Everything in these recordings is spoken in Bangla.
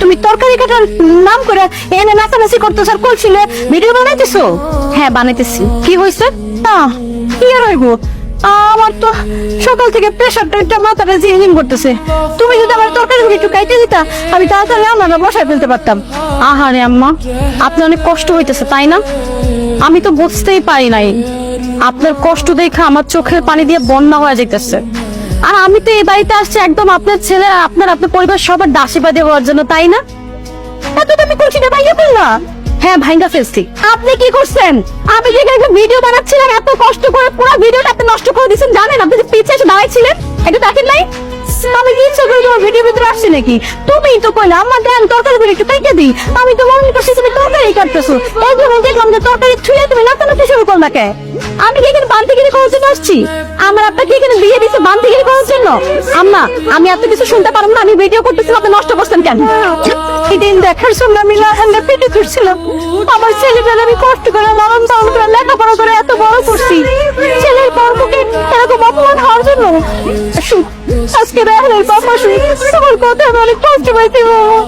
তুমি তরকারি নাম করে এনে করতেছ আর ভিডিও বানাইতেছো? হ্যাঁ বানাইতেছি। কি হয়েছে? কি আর আমার তো সকাল থেকে করতেছে। তুমি যদি আমার তরকারি একটু কাইটে দিতা, আমি তাড়াতাড়ি বসায় ফেলতে পারতাম। আহারে আম্মা, আপনার অনেক কষ্ট হইতেছে, তাই না? আমি তো বুঝতেই পারি নাই। আপনার কষ্ট দেখে আমার চোখের পানি দিয়ে বন্যা হয়ে যেতেছে আর আমি তো এই বাড়িতে আসছি, একদম আপনার ছেলে, আপনার আপনার পরিবার সবার দাসীবাদী হওয়ার জন্য, তাই না? এত তুমি করছি না, ভাইয়া হ্যাঁ ভাইঙ্গা আপনি কি করছেন? আমি একটা ভিডিও বানাচ্ছিলাম, এত কষ্ট করে পুরো ভিডিওটা আপনি নষ্ট করে দিয়েছেন, জানেন? আপনি যে পিছে এসে এটা দেখেন নাই? আমি ভিডিও ভিতরে আমি এত কিছু শুনতে পারব না, আমি ভিডিও করতেছিলাম, আপনি নষ্ট করছেন কেন? দিন দেখার জন্য আমি লাহান্ডা পেটে ধরছিলাম। আমার ছেলেটার আমি কষ্ট করে, লালন পালন করে, লেখাপড়া করে এত বড় করছি। ছেলের বরকে এরকম অপমান হওয়ার জন্য। আজকে রাহুলের বাবা শুন তোমার কথা আমি অনেক কষ্ট পাইছি বাবা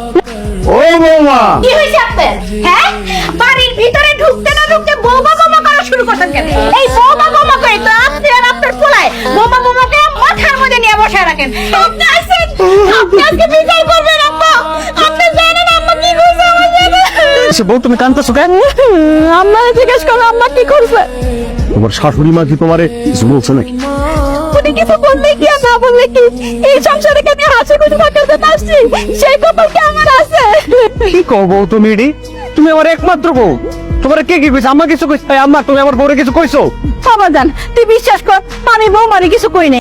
ও বৌমা। কি হয়েছে আপনার? হ্যাঁ? বাড়ির ভিতরে ঢুকতে না ঢুকতে বোমা বোমা করা শুরু করতেন কেন? এই বোমা বোমা করে তো আপনি আর আপনার পোলায় বোমা বোমাকে মাথার মধ্যে নিয়ে বসে রাখেন। আপনি আসেন আপনি আজকে বিচার করবেন আম্মা আপনি জানেন আম্মা কি করছে আমার সাথে সে বউ তুমি কানতেছো কেন? আম্মা জিজ্ঞেস করো আম্মা কি করছে? তোমার শাশুড়ি মা কি তোমারে কিছু বলছে নাকি? উনি কিছু বললে কি আর না বললে কি? এই সংসারে হাসি খুশি থাকার জন্য আসছি সেই কপাল কি আমার আছে? কি কব তুমি রে? তুমি আমার একমাত্র বউ। তোমার কে কি কইছ? আম্মা কিছু কইছ? আমার তুমি আমার বউরে কিছু কইছো? বাবা জান তুই বিশ্বাস কর আমি মানে কিছু কই নাই।